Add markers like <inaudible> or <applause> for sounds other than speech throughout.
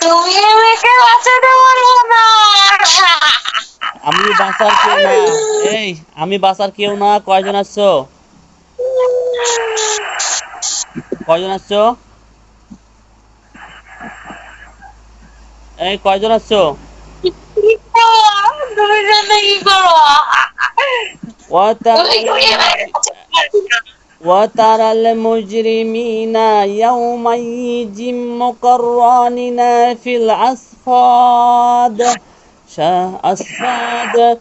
তুমি আমাকে বাঁচাতে পারব না। আমি বাঁচার কেউ না এই আমি বাঁচার কেউ না। কয়জন আসছো কয়জন আসছো এই কয়জন আসছো? وترى المجرمين يومئذ مقرنين في الأصفاد. أصفاد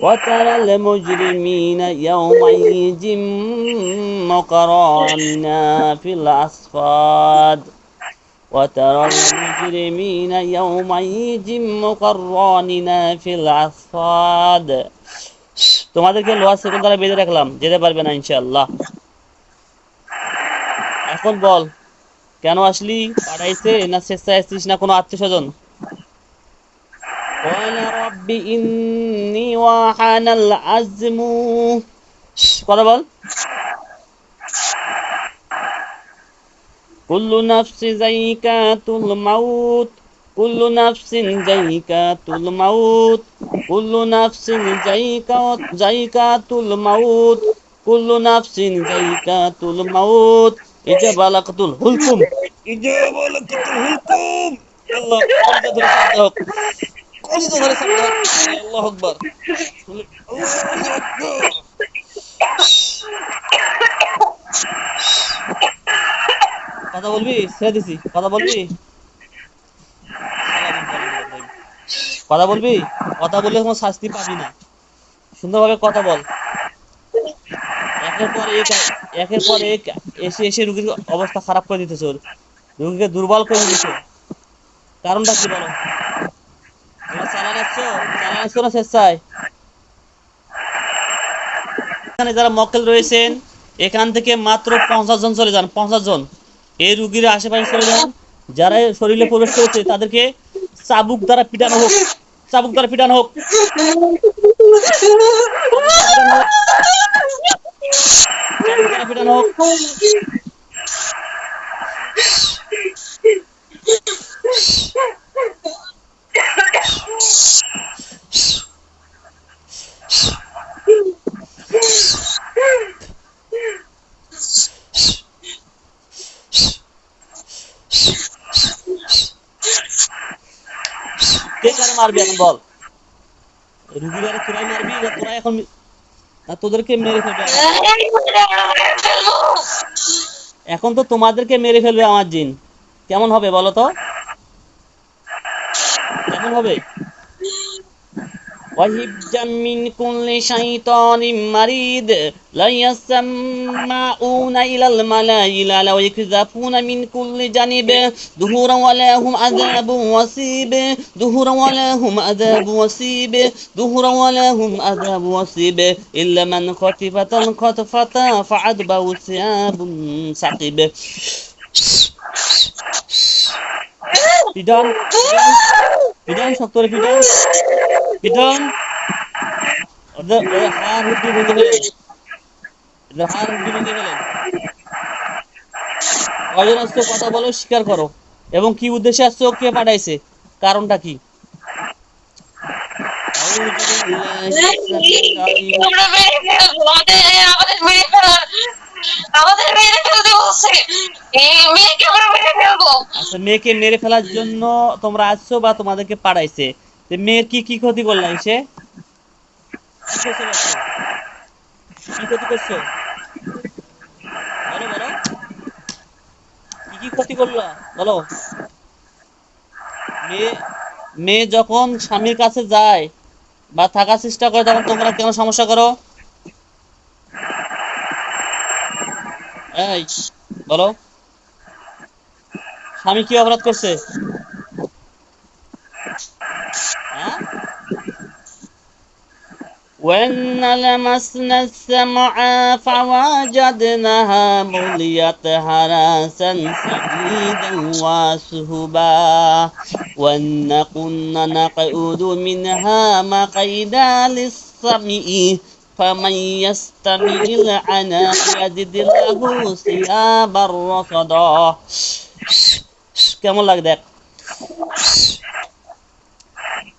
وترى المجرمين يومئذ مقرنين في الأصفاد. وترى المجرمين يومئذ مقرنين في الأصفاد. তোমাদেরকে লোহার শিকল দ্বারা বেঁধে রাখলাম যেতে পারবে না ইনশাল্লাহ এখন বল কেন আসলি পাড়াইছে না স্বেচ্ছায় আসছিস না কোনো আত্মীয় স্বজন কথা বল। কুল্লু নাফসিন জাইকা তুল মাউত, কুল্লু নাফসিন জাইকা জাইকা তুল মাউত, কুল্লু নাফসিন জাইকা তুল মাউত। ইজা বালাকাতুল হুলকুম। ইজা বালাকাতুল হুলকুম। কথা বলবি? সে দিছি। কথা বলবি? কথা বলবি? কথা বললে কোনো শাস্তি পাবি না। সুন্দরভাবে কথা বল। একের পর এক, একের পর এক এসে এসে রুগীর অবস্থা খারাপ করে দিতেছে ওর। রুগীকে দুর্বল করে কারণটা কি বলো? তোমরা না স্বেচ্ছায়? এখানে যারা মক্কেল রয়েছেন, এখান থেকে মাত্র পঞ্চাশ জন চলে যান, পঞ্চাশ জন। এই রুগীর আশেপাশে চলে যান। যারা শরীরে প্রবেশ করেছে, তাদেরকে চাবুক দ্বারা পিটানো হোক। চাবুক দ্বারা পিটানো হোক চাবুক দ্বারা পিটানো হোক কে কারে মারবি এখন, বল। তোরাই মারবি, না এখন না তোদেরকে মেরে ফেলবে এখন তো তোমাদেরকে মেরে ফেলবে আমার জিন। কেমন হবে বলো তো? কেমন হবে? وهبجا من كل شيطان مريد لا يسمعون إلى الملائلة لو يكذبون من كل جانب. دهورا ولا هم عذاب وصيب دهورا ولا هم عذاب وصيب دهورا ولا هم عذاب وصيب. إلا من خطفة خطفة فعذب ثياب سقيب Fidan, Fidan, Fidan, Fidan, Fidan, পিটন ওদের ওদের হাড় হুড্ডি ভেঙে ফেলেন ওদের হাড় হুড্ডি ভেঙে কয়জন আসছো কথা বলো স্বীকার করো। এবং কি উদ্দেশ্যে আসছো কে পাঠাইছে? কারণটা কি? আচ্ছা মেয়েকে মেরে ফেলার জন্য তোমরা আসছো বা তোমাদেরকে পাঠাইছে? তো মেয়ের কি কি ক্ষতি করলাম সে? কি ক্ষতি করছ? বলো বলো। কি কি ক্ষতি করলা? বলো। মেয়ে মেয়ে যখন স্বামীর কাছে যায় বা থাকার চেষ্টা করে, তখন তোমরা কেন সমস্যা করো? এই, বলো। স্বামী কি অপরাধ করছে? وإن لمسنا السمع فوجدناها مليت حراسا سديدا وسهبا وإن كنا نقعد منها مقيدا للسمع فمن يستمع العنا يجد له ثيابا رصدا كم لك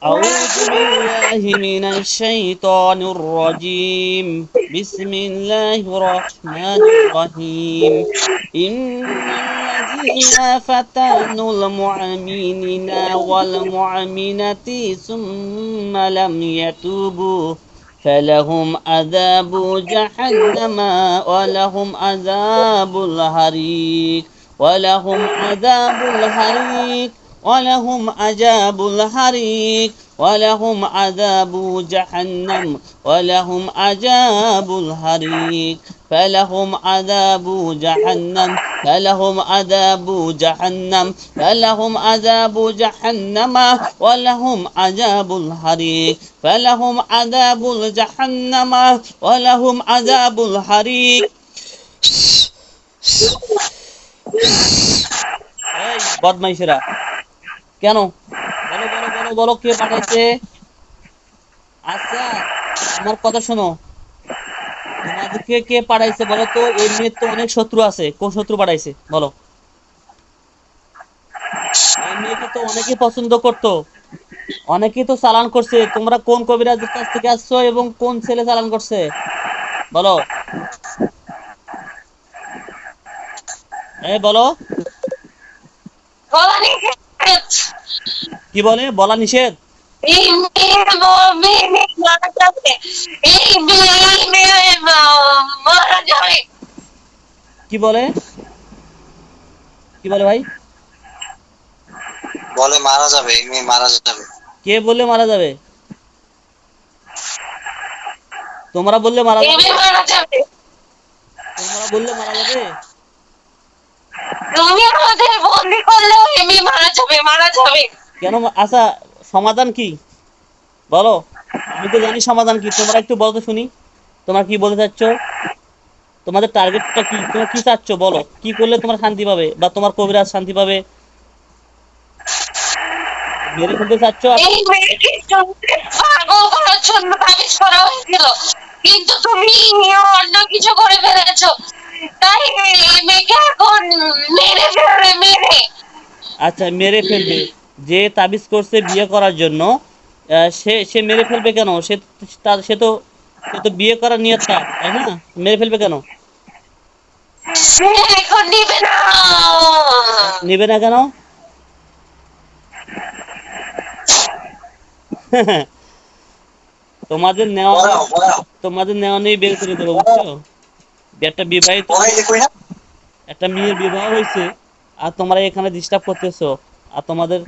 أعوذ <laughs> بالله من الشيطان الرجيم. بسم الله الرحمن الرحيم. إن الذين فتنوا المؤمنين والمؤمنات ثم لم يتوبوا فلهم عذاب جهنم ولهم عذاب الحريق. ولهم عذاب الحريق. ولهم عذاب الحريق ولهم عذاب جهنم ولهم عذاب الحريق فلهم عذاب جهنم فلهم عذاب جهنم فلهم عذاب جهنم ولهم عذاب الحريق فلهم عذاب جهنم ولهم عذاب الحريق এই বদমাইশেরা কেন? বলো বলো বলো বলো, কে পাঠাইছে? আচ্ছা আমার কথা শোনো। তোমাদেরকে কে পাঠাইছে বলো তো? মেয়ের তো অনেক শত্রু আছে। কোন শত্রু পাঠাইছে? বলো। তো অনেকে পছন্দ করতো। অনেকে তো চালান করছে। তোমরা কোন কবিরাজের কাছ থেকে আসছো এবং কোন ছেলে চালান করছে? বলো। এই বলো। কি বলে? বলা নিষেধ? কি বলে? কি বলে ভাই? বলে মারা যাবে মারা যাবে। কে বললে মারা যাবে? তোমরা বললে মারা যাবে। তোমরা বললে মারা যাবে? তুমি আমাদের বন্দি করলেও এই মারা যাবে মারা যাবে। কেন আচ্ছা সমাধান কি? বলো। আমি তো জানি সমাধান কি। তোমরা একটু বলো তো শুনি। তোমরা কি বলতে চাচ্ছ? তোমাদের টার্গেটটা কি? তোমরা কি চাচ্ছ? বলো। কি করলে তোমার শান্তি পাবে? বা তোমার কবিরাজ শান্তি পাবে? মেরে ফেলতে চাচ্ছ? এই মেয়েকে তুমি পাগল করার জন্য তাবিজ করা হয়েছিল। কিন্তু তুমি অন্য কিছু করে ফেলেছো। তাই মেয়েকে এখন মেরে ফেলবে মেরে। আচ্ছা মেরে ফেলবে। যে তাবিজ করছে বিয়ে করার জন্য সে সে মেরে ফেলবে কেন? সে তার সে তো সে তো বিয়ে করার নিয়ত তার তাই না? মেরে ফেলবে কেন? সে এখন নিবে না। নেবে না কেন? তোমাদের নেওয়া তোমাদের নেওয়া নেই বের করে দেবো বুঝছ? একটা বিবাহিত একটা মেয়ের বিবাহ হয়েছে আর তোমরা এখানে ডিস্টার্ব করতেছো আর তোমাদের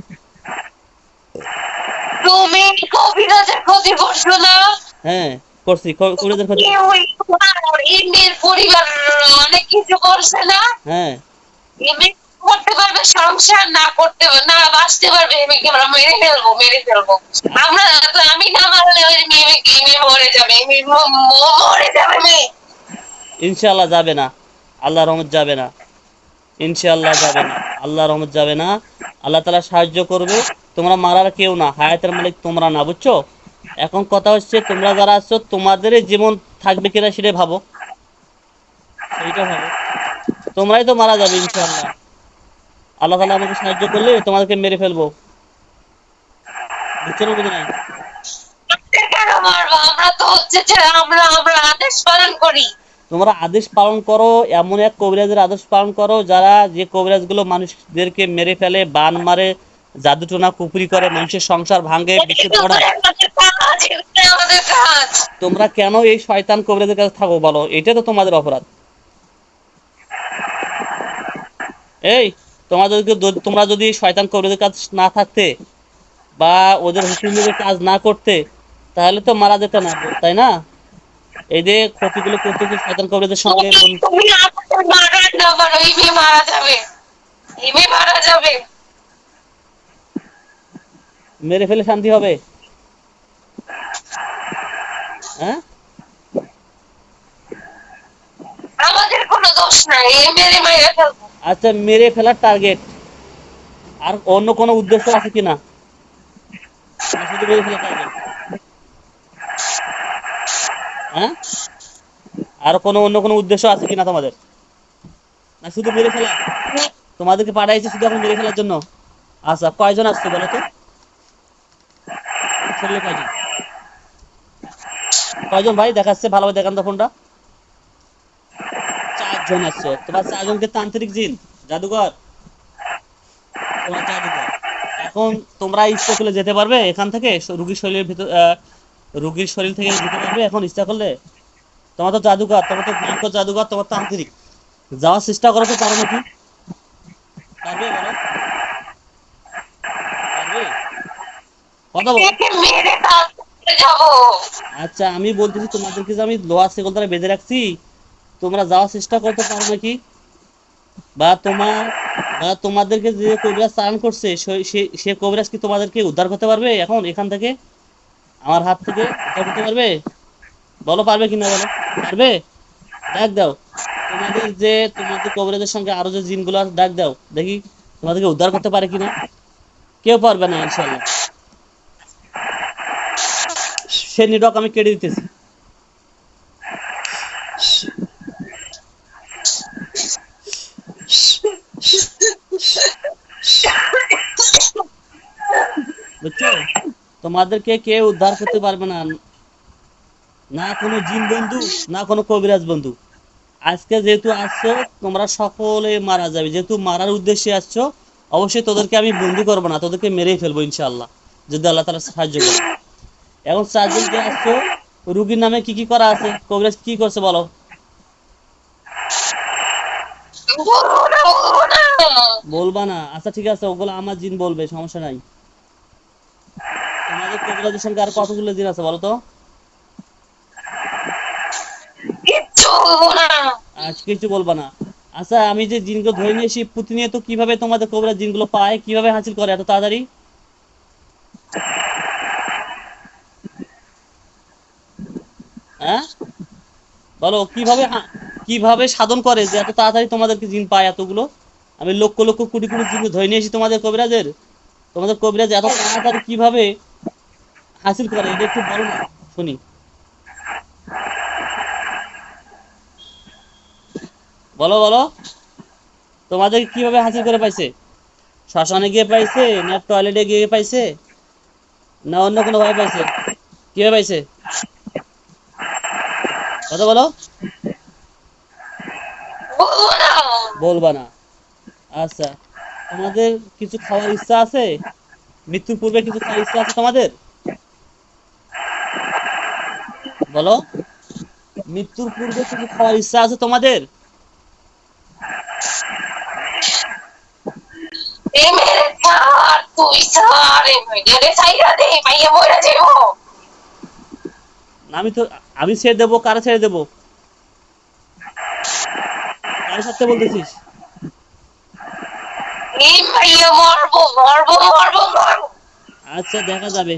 তুমি কবিরাজের ক্ষতি করছ না? হ্যাঁ করছি কবিরাজের ক্ষতি ইন্ডির পরিবার অনেক কিছু করছে না? হ্যাঁ। করতে পারবে সংসার না করতে না বাঁচতে পারবে এমনিকে আমরা মেরে ফেলব মেরে ফেলব। আমরা আমি না মারলে ওই মেয়ে মেয়ে মরে যাবে মেয়ে মরে যাবে মেয়ে। ইনশাআল্লাহ যাবে না। আল্লাহ রহমত যাবে না। ইনশাআল্লাহ যাবে না। আল্লাহ রহমত যাবে না। আল্লাহ তালা সাহায্য করবে। তোমরা মারার কেউ না। হায়াতের মালিক তোমরা না, বুঝছ? এখন কথা হচ্ছে, তোমরা যারা আছো, তোমাদের জীবন থাকবে কিনা সেটা ভাবো। সেইটা ভাবো। তোমরাই তো মারা যাবে, ইনশাআল্লাহ। আল্লাহ তালা আমাকে সাহায্য করলে তোমাদেরকে মেরে ফেলব। বুঝছ না বুঝো নাই? আমরা তো হচ্ছে যে আমরা আমরা আদেশ পালন করি। তোমরা আদেশ পালন করো এমন এক কবিরাজের আদেশ পালন করো যারা যে কবিরাজগুলো মানুষদেরকে মেরে ফেলে বান মারে জাদুটোনা কুপুরি করে মানুষের সংসার ভাঙে আমাদের কাজ। তোমরা কেন এই শয়তান কবিরাজের কাছে থাকো বলো? এটা তো তোমাদের অপরাধ। এই তোমাদেরকে দ- তোমরা যদি শয়তান কবিরাজের কাজ না থাকতে বা ওদের হুকুমের কাজ না করতে তাহলে তো মারা যেত না তাই না? এই যে ক্ষতিগুলো করতেছে কবিরাজের সঙ্গে তুমি- তুমি আমাদের মারার না মারো এই মেয়ে মারা যাবে। এই মেয়ে মারা যাবে। মেরে ফেলে শান্তি হবে? হ্যাঁ? আমাদের কোনো দোষ নাই এই মেরে মেরে ফেলব। আচ্ছা মেরে ফেলার টার্গেট আর অন্য কোনো উদ্দেশ্য আছে কিনা? শুধু মেরে ফেলার টার্গেট হ্যাঁ? আর কোনো অন্য কোনো উদ্দেশ্য আছে কিনা তোমাদের? না, শুধু মেরে ফেলা? তোমাদেরকে পাঠাইছে শুধু এখন মেরে ফেলার জন্য? আচ্ছা কয়জন আসছে বলো তো? ছেলে কয়জন? কয়জন ভাই? দেখাচ্ছে ভালোভাবে দেখান তো ফোনটা। চারজন আসছে। তোমার চারজনকে তান্ত্রিক জিন, জাদুঘর। তোমার জাদুঘর। এখন তোমরা ইচ্ছা করলে যেতে পারবে এখান থেকে, রুগীর শরীরের ভিতর রুগীর শরীর থেকে পারবে এখন ইচ্ছা করলে তোমার তো জাদুঘর তোমার তো ভয়ঙ্কর জাদুঘর তোমার তান্ত্রিক যাওয়ার চেষ্টা করো তো পারো নাকি? পারবে বলো? পারবে? কথা বলো। একে মেরে তারপরে যাব। আচ্ছা আমি বলতেছি তোমাদেরকে যে আমি লোহার সেকল দ্বারা বেঁধে রাখছি তোমরা যাওয়ার চেষ্টা করতে পারো নাকি? বা তোমার বা তোমাদেরকে যে কবিরাজ চালান করছে সে কবিরাজ কি তোমাদেরকে উদ্ধার করতে পারবে এখন এখান থেকে? আমার হাত থেকে উদ্ধার করতে পারবে? বলো, পারবে কিনা বলো? পারবে? ডাক দাও। তোমাদের যে, তোমাদের কবিরাজের সঙ্গে আরও যে জিনগুলো আছে, ডাক দাও। দেখি তোমাদেরকে উদ্ধার করতে পারে কিনা। কেউ পারবে না ইনশাল্লাহ সে নিডক আমি কেটে দিতেছি। বুঝছ? তোমাদেরকে কেউ উদ্ধার করতে পারবে না। না কোনো জিন বন্ধু না কোনো কবিরাজ বন্ধু। আজকে যেহেতু আসছো তোমরা সকলে মারা যাবে। যেহেতু মারার উদ্দেশ্যে আসছো অবশ্যই তোদেরকে আমি বন্দি করব না তোদেরকে মেরেই ফেলব ইনশাআল্লাহ যদি আল্লাহ তালা সাহায্য করে। এখন চারজনকে আসছো রুগীর নামে কি কি করা আছে? কবিরাজ কি করছে বলো? বলবা না। আচ্ছা ঠিক আছে ওগুলো আমার জিন বলবে সমস্যা নাই। তোমাদের সঙ্গে আর কতগুলো জিন আছে বলো তো কিচ্ছু বলব না। আজ কিছু বলবা না। আচ্ছা আমি যে জিনগুলো ধরে নিয়ে এসি প্রতিনিয়ত কীভাবে তোমাদের কবিরাজ জিনগুলো পায় কীভাবে হাসিল করে এত তাড়াতাড়ি? হ্যাঁ? বলো কীভাবে কীভাবে সাধন করে যে এত তাড়াতাড়ি তোমাদেরকে জিন পায় এতগুলো? আমি লক্ষ লক্ষ কোটি কোটি জিন ধরে নিয়ে এসি তোমাদের কবিরাজের তোমাদের কবিরাজ এত তাড়াতাড়ি কীভাবে হাসিল করে এটা একটু বলো না শুনি। বলো বলো। তোমাদের কীভাবে হাসিল করে পাইছে? শ্মশানে গিয়ে পাইছে না টয়লেটে গিয়ে পাইছে? না অন্য কোনো ভাবে পাইছে? কীভাবে পাইছে? কথা বলো। বলবা না। আচ্ছা তোমাদের কিছু খাওয়ার ইচ্ছা আছে? মৃত্যুর পূর্বে কিছু খাওয়ার ইচ্ছা আছে তোমাদের? বলো। মৃত্যুর পূর্বে কিছু খাওয়ার ইচ্ছা আছে তোমাদের? আমি তো আমি ছেড়ে দেবো কারা ছেড়ে দেবো? কার সাথে বলতেছিস? এই মাইয়া মরবো মরবো মরবো মরবো। আচ্ছা দেখা যাবে।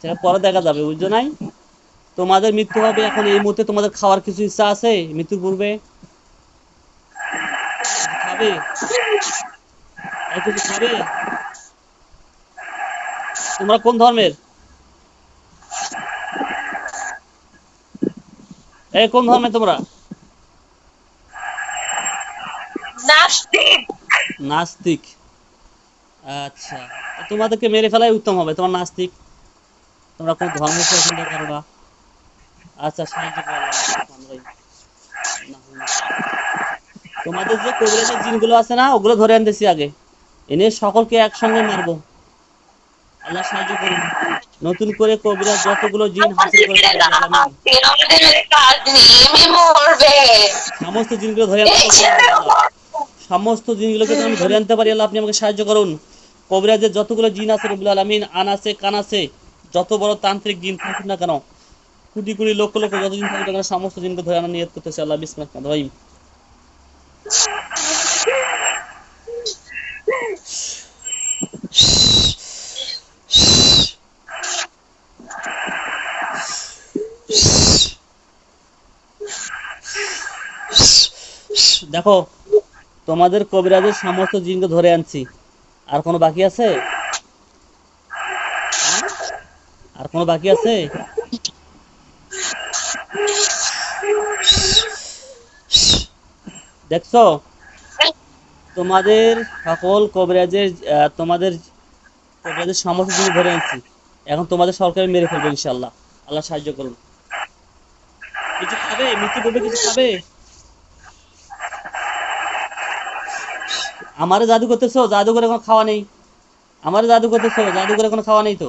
সেটা পরে দেখা যাবে বুঝছ নাই? তোমাদের মৃত্যু হবে এখন এই মুহূর্তে তোমাদের খাওয়ার কিছু ইচ্ছা আছে? মৃত্যুর পূর্বে? খাবে? আর কিছু খাবে? তোমরা কোন ধর্মের? এই কোন ধর্মে তোমরা? নাস্তিক। নাস্তিক। আচ্ছা তোমাদেরকে মেরে ফেলাই উত্তম হবে তোমার নাস্তিক। তোমরা কোন ধর্ম পছন্দ করো না আচ্ছা সাহায্য। তোমাদের যে কবিরাজের জিনগুলো আছে না ওগুলো ধরে আনতেছি আগে। এনে সকলকে একসঙ্গে মারবো। আল্লাহ সাহায্য করুন। নতুন করে কবিরাজ যতগুলো জিন হাসিল করে সমস্ত জিনগুলো ধরে সমস্ত জিনগুলোকে আমি ধরে আনতে পারি। আল্লাহ আপনি আমাকে সাহায্য করুন। কবিরাজের যতগুলো জিন আছে রবুল আলমিন আন আছে কান আছে যত বড় তান্ত্রিক জিন থাকুক না কেন, কোটি কোটি লক্ষ লক্ষ যত জিন থাকুক না সমস্ত জিনকে ধরে আনার নিয়ত করতেছে আল্লাহ বিসমিল্লাহ ভাই দেখো, তোমাদের কবিরাজের সমস্ত জিনকে ধরে আনছি। আর কোনো বাকি আছে হ্যাঁ? আর কোনো বাকি আছে? দেখছ? তোমাদের সকল কবিরাজের তোমাদের কবিরাজের সমস্ত জিনিস ধরে আনছি এখন তোমাদের সরকার মেরে ফেলবে ইনশাল্লাহ আল্লাহ সাহায্য করুন। কিছু খাবে? মৃত্যু করবে কিছু খাবে? আমারে জাদু করতেছো? জাদু করে কোনো খাওয়া নেই। আমারে জাদু করতেছো? জাদু করে কোনো খাওয়া নেই তো?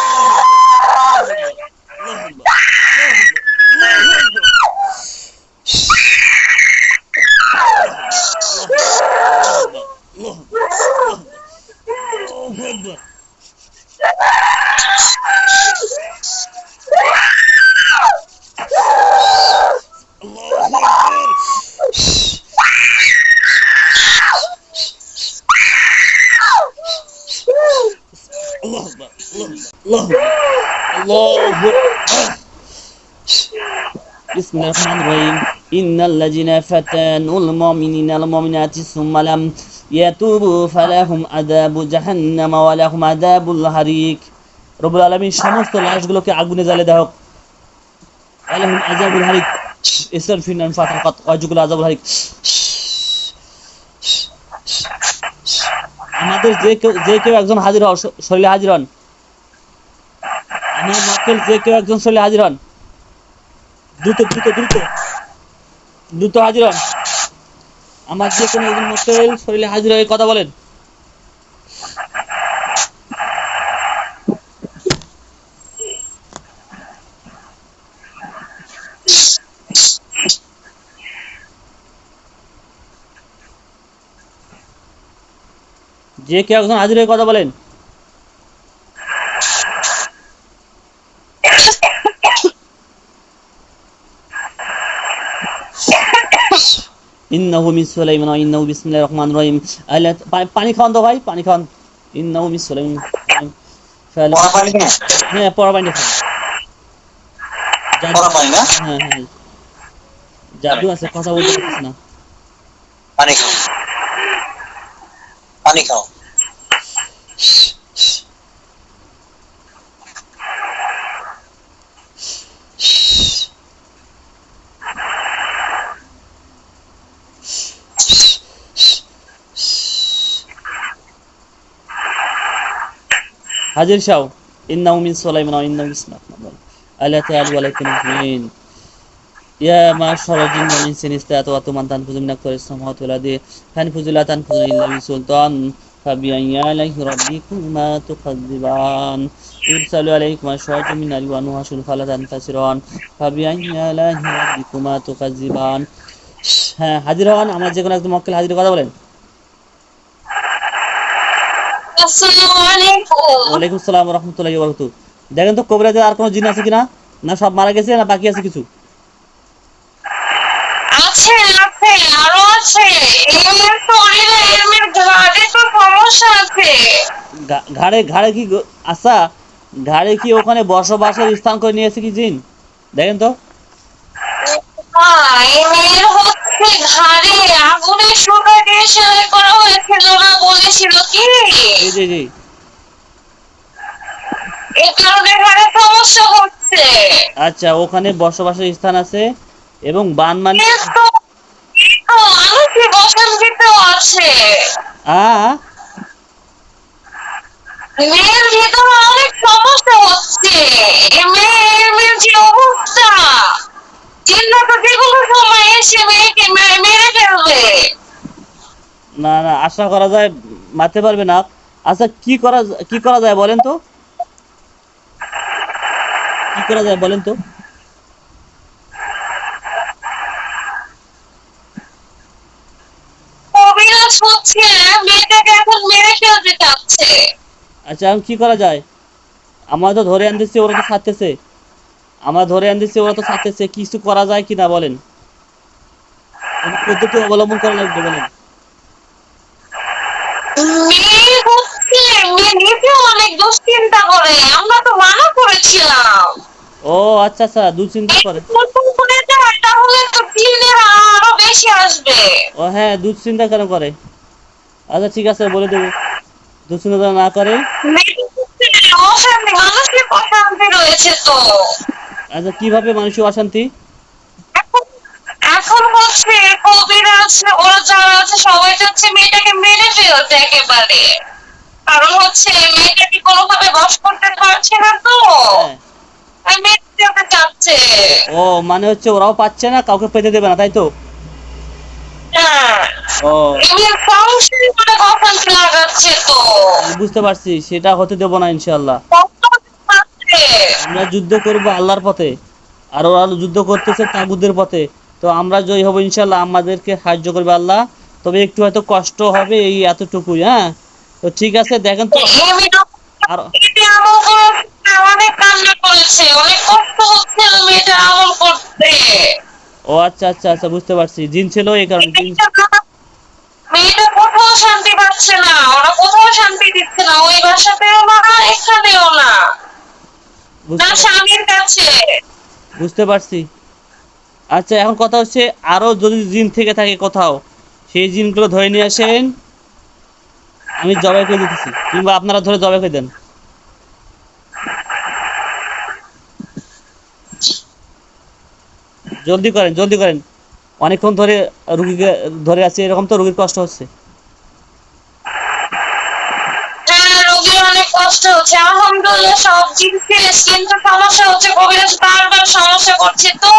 الله الرحمن الرحيم إن الذين فتنوا المؤمنين المؤمنات ثم لم يتوبوا فلهم عذاب جهنم ولهم عذاب الحريق رب العالمين সমস্ত লাশগুলোকে আগুনে জ্বালিয়ে দেওয়া হোক ولهم عذاب الحريق استغفر لنا فاتقت وجوك العذاب الحريق আমাদের যে কেউ যে কেউ একজন হাজির হন শ- শরীরে হাজির হন আমার মক্কেল যে কেউ একজন শরীরে হাজির হন দ্রুত দ্রুত দ্রুত। দ্রুত হাজির হন। আমার যে কোনো একজন মক্কেল শরীরে হাজির হয়ে কথা বলেন। যে কেউ একজন হাজির হয়ে কথা বলেন। ইন্নাহু মিন সুলাইমান ওয়া ইন্নাহু বিসমিল্লাহির রহমানির রহিম। পা- পানি খাওয়ান তো ভাই পানি খাওয়ান। ইন্নাহু মিন সুলাইমান ফালা- পানি না? হ্যাঁ পড়া পানি খাওয়ান। পড়া পানি না? হ্যাঁ হ্যাঁ জাদু আছে কথা বলতে পারছিস না। পানি খাও। পানি খাও। হাজির শাও ইন্নাহু মিন সুলাইমান ওয়া ইন্নাহু বিসমিল্লাহির রহমানির রহিম আলা তাআলু আলাইকুম মুসলিমিন يا معشر الجن والإنس إن استطعتم أن تنفذوا من أقطار السماوات والأرض فانفذوا لا تنفذون إلا بسلطان فبأي آلاء ربكما تكذبان يرسل عليكم أشواج من نار ونحاس فلا تنتصران فبأي آلاء ربكما تكذبان হ্যাঁ হাজির হন আমার যে কোনো একজন মক্কেল হাজির কথা বলেন ওয়ালাইকুম আসসালাম রহমতুল্লাহি ওয়া দেখেন তো আর কোনো জিন আছে কিনা? না সব মারা গেছে না বাকি আছে কিছু? আছে আছে আরও আছে। এমএর শরীরে এমএর ঘাড়ে তো সমস্যা আছে। ঘাড়ে ঘাড়ে কি আচ্ছা ঘাড়ে কি ওখানে বসবাসের স্থান করে নিয়েছে কি জিন? দেখেন তো। হ্যাঁ এমএর হচ্ছে ঘাড়ে আগুনের সুতা দিয়ে সেলাই করা হয়েছিল না বলেছিল কি? জি জি জি। এই কারণে ঘাড়ে সমস্যা হচ্ছে। আচ্ছা ওখানে বসবাসের স্থান আছে এবং বান মানে কিন্তু কিন্তু আছে। আ মেয়ের ভিতরে অনেক সমস্যা হচ্ছে। মেয়ের মেয়ের যে অবস্থা। চিন্তা তো যেগুলো সময় এসে মেয়েকে মেরে ফেলবে। না না আশা করা যায় মারতে পারবে না। আচ্ছা কি করা কি করা যায় বলেন তো? কি করা যায় বলেন তো? অবিনাশ হচ্ছে মেয়েটাকে এখন মেরে ফেলতে চাচ্ছে। আচ্ছা এখন কি করা যায়? আমরা তো ধরে আনতেছি ওরা তো ছাড়তেছে। আমরা ধরে আনতেছি ওরা তো ছাড়তেছে কিছু করা যায় কি না বলেন পদ্ধতি অবলম্বন করা লাগবে বলেন। ও আচ্ছা আচ্ছা দুশ্চিন্তা করে। ও হ্যাঁ দুশ্চিন্তা কেন করে? আচ্ছা ঠিক আছে বলে দেবো। দুশ্চিন্তা না করে। অশান্তি মানসিক অশান্তি রয়েছে তো। আচ্ছা কীভাবে মানসিক অশান্তি? এখন হচ্ছে কবিরা আছে ওরা যারা আছে সবাই যাচ্ছে মেয়েটাকে মেরে ফেলতে একেবারে। কারণ হচ্ছে মেয়েটাকে কোনোভাবে বস করতে পারছে না তো। হ্যাঁ। ফেলতে চাচ্ছে ও মানে হচ্ছে ওরাও পাচ্ছে না কাউকে পেতে দেবে না তাই তো হ্যাঁ ও এমনি সংসারে করে অশান্তি লাগাচ্ছে তো বুঝতে পারছি সেটা হতে দেবো না ইনশাল্লাহ আমরা যুদ্ধ করব আল্লাহর পথে আর ওরা যুদ্ধ করতেছে তাগুদের পথে। তো আমরা জয় হব ইনশাল্লাহ আমাদেরকে সাহায্য করবে আল্লাহ। তবে একটু হয়তো কষ্ট হবে এই এতটুকুই হ্যাঁ? তো ঠিক আছে দেখেন তো। আর অনেক কান্না করেছে অনেক কষ্ট হচ্ছে মেয়েটা আমল করতে। ও আচ্ছা আচ্ছা আচ্ছা বুঝতে পারছি। জিন ছিল এই কারণে জিন মেয়েটা কোথাও শান্তি পাচ্ছে না ওরা কোথাও শান্তি দিচ্ছে না ওই বাসাতেও না এখানেও না। না স্বামীর কাছে। বুঝতে পারছি। আচ্ছা এখন কথা হচ্ছে আরও যদি জিন থেকে থাকে কোথাও সেই জিনগুলো ধরে নিয়ে আসেন। আমি জবাই করে দিতেছি কিংবা আপনারা ধরে জবাই করে দেন। জলদি করেন জলদি করেন। অনেকক্ষণ ধরে রুগীকে ধরে আছে এরকম তো রুগীর কষ্ট হচ্ছে। হ্যাঁ রোগীর অনেক কষ্ট হচ্ছে। আলহামদুলিল্লাহ সব জিন কিন্তু সমস্যা হচ্ছে কবিরাজ বারবার সমস্যা করছে তো।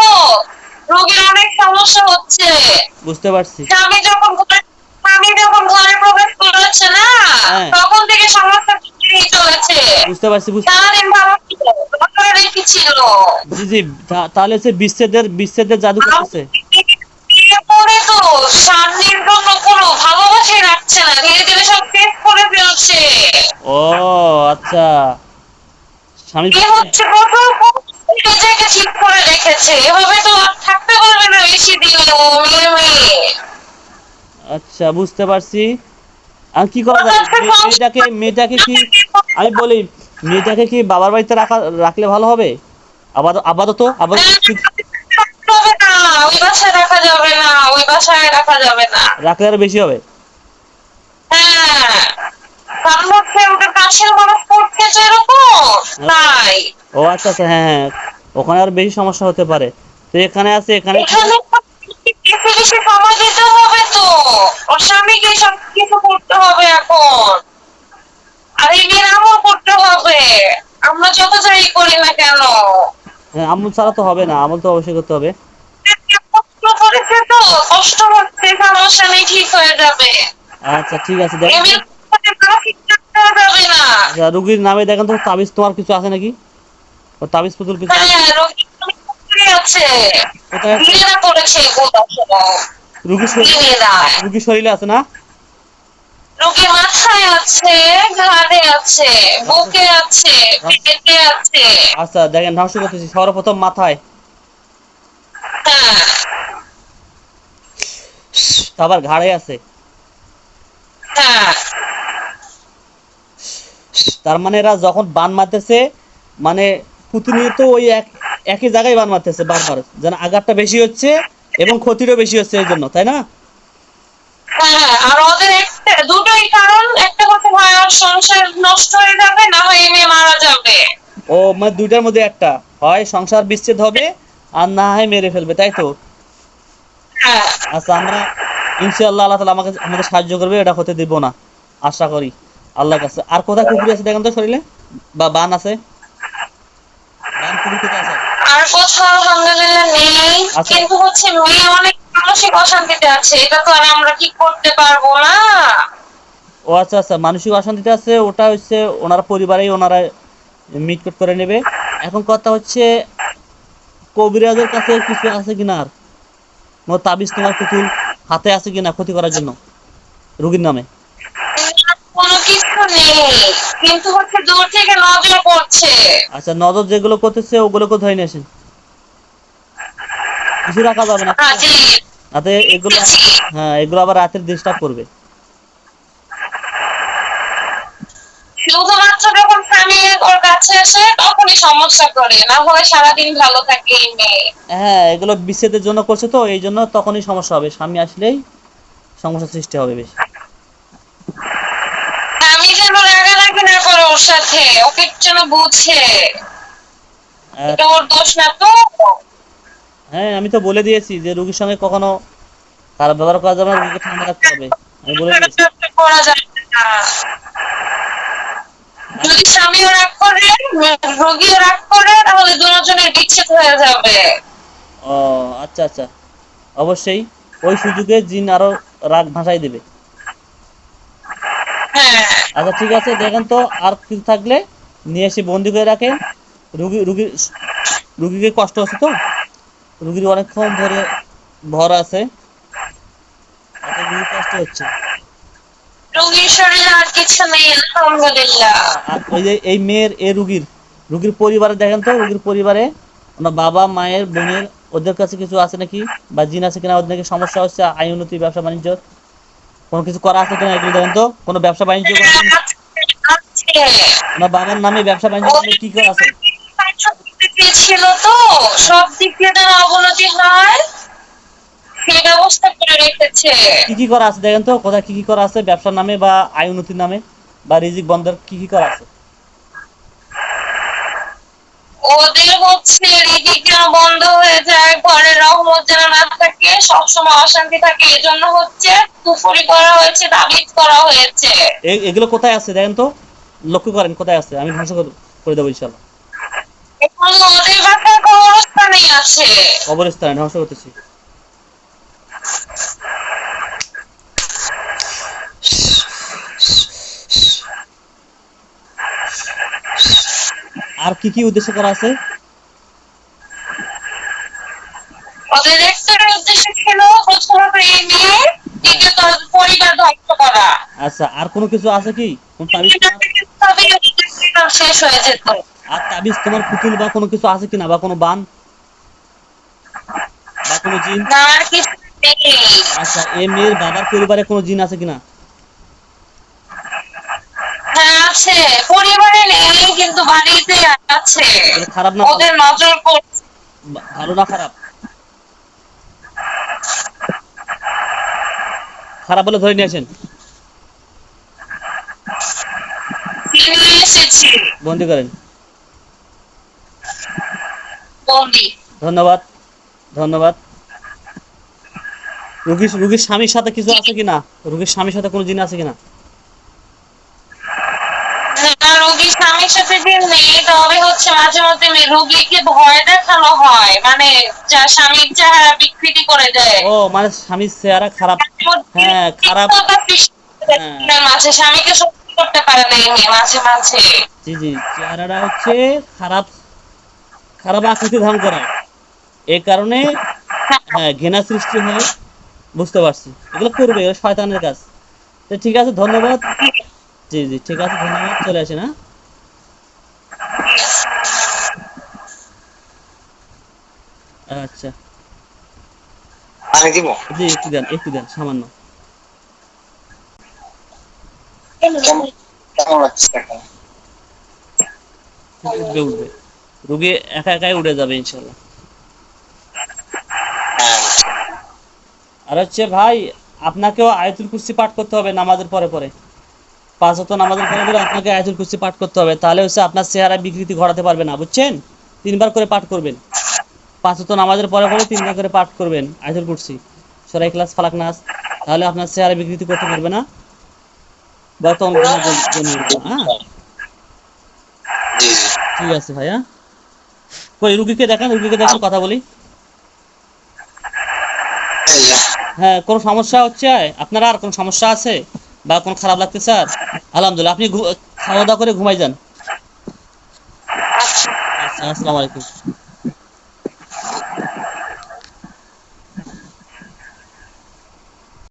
রোগীর অনেক সমস্যা হচ্ছে। বুঝতে পারছি। আমি যখন ঘরে- যখন ঘরে প্রবেশ করেছে না। তখন থেকে সমস্যা চলেছে বুঝতে পারছি বুঝতে সারাদিন ভালো ছিল? ডক্টর রেখেছিল জি জি তাহলে হচ্ছে বিচ্ছেদের বিচ্ছেদের জাদু করতেছে। পরে তো স্বামীর জন্য কোনো ভালোবাসাই রাখছে না ধীরে ধীরে সব শেষ করে ফেলছে। ও আচ্ছা। স্বামী হচ্ছে প্রথম নিজেকে ঠিক করে রেখেছে। এভাবে তো থাকতে পারবে না বেশি দিন মেয়ে মেয়ে আচ্ছা বুঝতে পারছি। আর কি করা যায়? মেয়েটাকে মেয়েটাকে কি আমি বলি মেয়েটাকে কি বাবার বাড়িতে রাখা রাখলে ভালো হবে? আবার আপাতত আবার না ওই বাসায় রাখা যাবে না ওই বাসায় রাখা যাবে না। রাখলে আরও বেশি হবে? হ্যাঁ। কারণ হচ্ছে ওদের মানুষ তাই। ও আচ্ছা আচ্ছা হ্যাঁ হ্যাঁ। ওখানে আর বেশি সমস্যা হতে পারে। তো এখানে আছে এখানে বেশি সময় দিতে হবে তো। ওর স্বামীকে সব কিছু করতে হবে এখন। আর এই মেয়ের আমল করতে হবে। আমরা যত যাই করি না কেন? হ্যাঁ, আমল ছাড়া তো হবে না আমল তো অবশ্যই করতে হবে। কষ্ট করেছে তো কষ্ট হচ্ছে সমস্যা নেই ঠিক হয়ে যাবে। আচ্ছা ঠিক আছে দেখেন আচ্ছা, রুগীর নামে দেখেন তো তাবিজ তোমার কিছু আছে নাকি? তাবিজ পুতুল কিছু আছে। মেয়েরা করেছে এগুলো সব। রুগীর শরীর আছে না? মাথায় আছে ঘাড়ে আছে বুকে আছে পেটে আছে। আচ্ছা দেখেন ধ্বংস করতেছি সর্বপ্রথম মাথায়। হ্যাঁ। আবার ঘাড়ে আছে। হ্যাঁ। তার মানে এরা যখন বান মারতেছে মানে প্রতিনিয়ত ওই এক একই জায়গায় বান মারতেছে বারবার যেন আঘাতটা বেশি হচ্ছে এবং ক্ষতিরও বেশি হচ্ছে এই জন্য তাই না? হ্যাঁ আর ওদের দুটোই কারণ একটা কথা হয় ওর সংসার নষ্ট হয়ে যাবে না হয় মেয়ে মারা যাবে। ও মানে দুইটার মধ্যে একটা হয় সংসার বিচ্ছেদ হবে আর না হয় মেরে ফেলবে তাই তো? হ্যাঁ। আচ্ছা আমরা ইনশাআল্লাহ আল্লাহ তালা আমাকে আমাদের সাহায্য করবে এটা হতে দিব না আশা করি আল্লাহর কাছে। আর কোথায় কুকুর আছে দেখেন তো শরীরে? বা বান আছে? বান কুকুর কোথায় আছে। আর কোথাও আলহামদুলিল্লাহ নেই আচ্ছা। কিন্তু হচ্ছে মেয়ে অনেক মানসিক অশান্তিতে আছে এটা তো আর আমরা ঠিক করতে পারব না? ও আচ্ছা আচ্ছা মানসিক অশান্তিতে আছে ওটা হচ্ছে ওনার পরিবারেই ওনারা মিটকুট করে নেবে। এখন কথা হচ্ছে কবিরাজের কাছে কিছু আছে কিনা আর? মোর তাবিজ তোমার পুতুল হাতে আছে কিনা ক্ষতি করার জন্য? রুগীর নামে? কোনো নেই কিন্তু হচ্ছে দূর থেকে নজর পড়ছে। আচ্ছা নজর যেগুলো করতেছে ওগুলোকে ধরে নিয়ে আসেন? কিছু রাখা যাবে না। এগুলো হ্যাঁ এগুলো আবার রাতের ডিস্টার্ব করবে। শুধুমাত্র যখন স্বামী ওর কাছে আসে তখনই সমস্যা করে। না হলে সারাদিন ভালো থাকে মেয়ে। হ্যাঁ এগুলো বিচ্ছেদের জন্য করছে তো এই জন্য তখনই সমস্যা হবে। স্বামী আসলেই সমস্যা সৃষ্টি হবে বেশি। রাগারাগি না করে ওর সাথে। ওকে যেন বুঝে। এটা ওর দোষ না তো? হ্যাঁ আমি তো বলে দিয়েছি যে রুগীর সঙ্গে কখনো খারাপ ব্যবহার করা যাবে না রুগীকে ঠান্ডা রাখতে হবে। আমি বলে দিয়েছি। করা না। যদি স্বামীও রাগ করে রোগীও রাগ করে তাহলে দুজনের বিচ্ছেদ হয়ে যাবে। ও আচ্ছা আচ্ছা। অবশ্যই ওই সুযোগে জিন আরও রাগ ভাসাই দেবে। হ্যাঁ আচ্ছা ঠিক আছে দেখেন তো আর কিছু থাকলে নিয়ে এসে বন্দি করে রাখেন। রুগী রুগীর রুগীকে কষ্ট হচ্ছে তো? রুগীর অনেকক্ষণ ধরে ভর আছে। রুগীর কষ্ট হচ্ছে। রোগীর শরীরে আর কিছু নেই আলহামদুলিল্লাহ। ওই যে এই মেয়ের এ রুগীর রুগীর পরিবারে দেখেন তো রুগীর পরিবারে ওনার বাবা মায়ের বোনের ওদের কাছে কিছু আছে নাকি? বা জিন আছে কিনা ওদের নাকি সমস্যা হচ্ছে আয় উন্নতি ব্যবসা বাণিজ্য? কোনো কিছু করা আছে কিনা এগুলো দেখেন তো? কোনো ব্যবসা বাণিজ্য না বাবার নামে ব্যবসা বাণিজ্য কি করা আছে? ছিল তো। সব দিক দিয়ে তার অবনতি হয়। সেই ব্যবস্থা করে রেখেছে। কি কি করা আছে দেখেন তো? কোথায় কি কি করা আছে? ব্যবসার নামে বা আয় উন্নতির নামে? বা রিজিক বন্ধের কি কি করা আছে? ওদের হচ্ছে রিদিক যেন বন্ধ হয়ে যায় ঘরে রহমত যেন না থাকে সবসময় অশান্তি থাকে। এজন্য হচ্ছে কুফরি করা হয়েছে তাবিজ করা হয়েছে। এগুলো কোথায় আছে দেখেন তো? লক্ষ্য করেন কোথায় আছে আমি ধ্বংস করে- করে দেবো ইনশাল্লাহ। এখন ওদের ভাষায় কবরস্থানেই আছে কবরস্থানে ধ্বংস করতেছি। আর কি কি উদ্দেশ্য করা আছে? ওদের একটা উদ্দেশ্য ছিল প্রথমত এই নিয়ে দ্বিতীয়ত পরিবার ধ্বংস করা। আচ্ছা আর কোনো কিছু আছে কি? কোন তাবিজ শেষ হয়ে যেত। আর তাবিজ তোমার পুতুল বা কোনো কিছু আছে কিনা বা কোনো বান? বা কোনো জিন? না কিছু আচ্ছা এ মেয়ের বাবার পরিবারে কোনো জিন আছে কিনা হ্যাঁ আছে পরিবারে নেই কিন্তু বাড়িতে আছে। খারাপ না ওদের নজর পড়ছে ভালো না খারাপ? খারাপ বলে ধরে নিয়ে আসেন বন্দি করেন। ধন্যবাদ। ধন্যবাদ। রুগীর রুগীর স্বামীর সাথে কিছু আছে কিনা? রুগীর স্বামীর সাথে কোনো জিন আছে কিনা না যে নেই তবে হচ্ছে মাঝে মধ্যে রোগীকে ভয় দেখানো হয় মানে যা স্বামীর চেহারা বিকৃতি করে দেয়। ও মানে স্বামীর চেহারা খারাপ হ্যাঁ, খারাপ। করে মাঝে স্বামীকে করতে পারে না মাঝে মাঝে। জি জি চেহারাটা হচ্ছে খারাপ খারাপ আকৃতি ধারণ করায় এই কারণে হ্যাঁ ঘৃণা সৃষ্টি হয় বুঝতে পারছি। এগুলো করবে শয়তানের কাজ। তো ঠিক আছে ধন্যবাদ। জি। জি ঠিক আছে ধন্যবাদ। চলে আসেন হ্যাঁ আচ্ছা। পানি দিব। জি একটু দেন একটু দেন সামান্য। উঠবে উঠবে। রুগী একা একাই উড়ে যাবে ইনশাল্লাহ। হ্যাঁ। আর হচ্ছে ভাই আপনাকেও আয়তুল কুরসি পাঠ করতে হবে নামাজের পরে পরে। পাঁচ হতো নামাজের পরে পরে আপনাকে আয়াতুল কুরসি পাঠ করতে হবে তাহলে হচ্ছে আপনার চেহারা বিকৃতি ঘটাতে পারবে না বুঝছেন? তিনবার করে পাঠ করবেন। পাঁচ হতো নামাজের পরে পরে তিনবার করে পাঠ করবেন আয়াতুল কুরসি। সরাই ক্লাস ফালাক নাস তাহলে আপনার চেহারা বিকৃতি করতে পারবে না। বা তোমার কোনো জন- জন্মে উঠবে না, হ্যাঁ। জি ঠিক আছে ভাইয়া। কই রুগীকে দেখান রুগীকে দেখান কথা বলি। হ্যাঁ কোনো সমস্যা হচ্ছে? আপনার আর কোনো সমস্যা আছে? বা কোন খারাপ লাগতে স্যার আলহামদুলিল্লাহ আপনি খাওয়া দাওয়া করে ঘুমাই যান। আচ্ছা আসসালামু আলাইকুম।